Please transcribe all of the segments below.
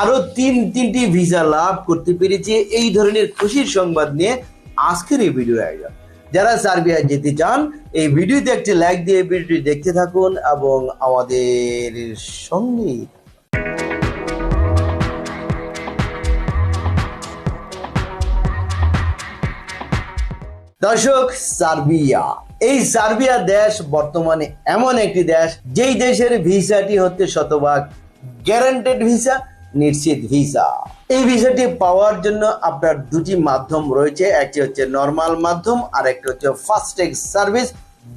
আরও তিন তিনটি ভিসা লাভ করতে পেরেছে এই ধরনের খুশির সংবাদ নিয়ে আজকের এই ভিডিও আয়োজন। যারা সার্বিয়া যেতে চান, এই ভিডিওতে একটি লাইক দিয়ে ভিডিওটি দেখতে থাকুন এবং আমাদের সঙ্গে দর্শক, সার্বিয়া। এই সার্বিয়া দেশ বর্তমানে এমন একটি দেশ, যেই দেশের ভিসাটি হচ্ছে শতভাগ গ্যারান্টেড ভিসা। নিশ্চিত ভিসা। এই ভিসাটি পাওয়ার জন্য আপনার দুটি মাধ্যম রয়েছে, একটি হচ্ছে নর্মাল মাধ্যম আর একটি হচ্ছে ফাস্টেগ সার্ভিস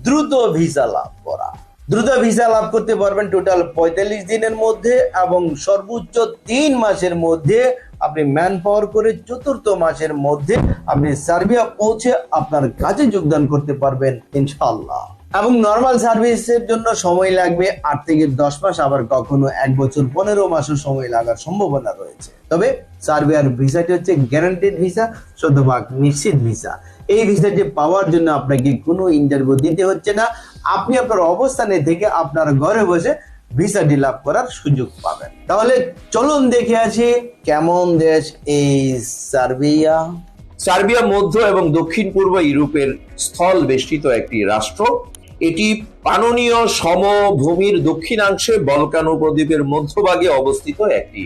দ্রুত ভিসা লাভ করা। দ্রুত ভিসা লাভ করতে পারবেন টোটাল পঁয়তাল্লিশ দিনের মধ্যে এবং সর্বোচ্চ তিন মাসের মধ্যে আপনি ম্যান পাওয়ার করে চতুর্থ মাসের মধ্যে আপনি সার্বিয়া পৌঁছে আপনার কাজে যোগদান করতে পারবেন ইনশাল্লাহ এবং নর্মাল সার্ভিসের জন্য সময় লাগবে আট থেকে দশ মাস, আবার কখনো এক বছর, পনেরো মাসও সময় লাগার সম্ভাবনা রয়েছে। তবে সার্বিয়ার ভিসাটি হচ্ছে গ্যারান্টেড ভিসা শতভাগ নিশ্চিত ভিসা এই ভিসাটি পাওয়ার জন্য আপনাকে কোনো ইন্টারভিউ দিতে হচ্ছে না। আপনি আপনার অবস্থানে থেকে আপনার ঘরে বসে ভিসাটি লাভ করার সুযোগ পাবেন। তাহলে চলুন দেখে আসি কেমন দেশ এই সার্বিয়া। সার্বিয়া মধ্য এবং দক্ষিণ পূর্ব ইউরোপের স্থল বেষ্টিত একটি রাষ্ট্র। এটি পাননীয় সমভূমির দক্ষিণাংশে বলকান উপদ্বীপের মধ্যভাগে অবস্থিত একটি